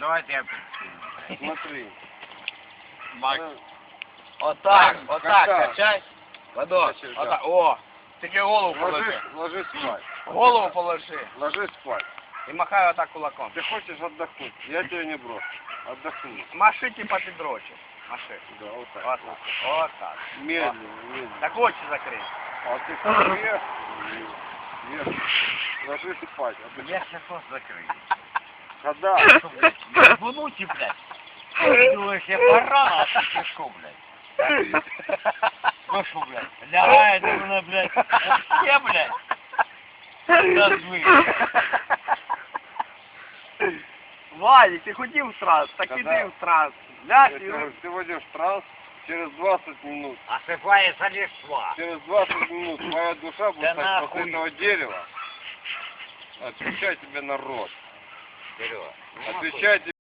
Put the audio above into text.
Давайте я підкину. Смотри. Макс. Ну, Отак, Так, отак, качай. качай. Ладоші, Качай, да. отак, о. Тільки голову положи. Ложись, ложись спать. Голову положи. Ложись спать. І махай отак кулаком. Ты хочешь отдохнуть? Я тебя не брошу. Отдохни. Маши типа підрочі. Маши. Да, вот так. Отак. Отак. Медленно, медленно. Так очі закрий. А ты вверх, вверх. Ложись спать. А ты Я сейчас закрию. когда? Ебануті, блядь. Ты думаешь, я баран, а ты что, блядь? Ну что, блядь, лягает именно, блядь, все, блядь. Назви. Вадик, ти хотів в транс, так Когда? іди в транс. Я Ляг тебе і... говорю, ты войдешь в транс через 20 минут. Осыпается листва. Через 20 минут твоя душа будет Да стоять после нахуй. этого дерева. Отвечай тебе на рот. Вперед. Отвечай тебе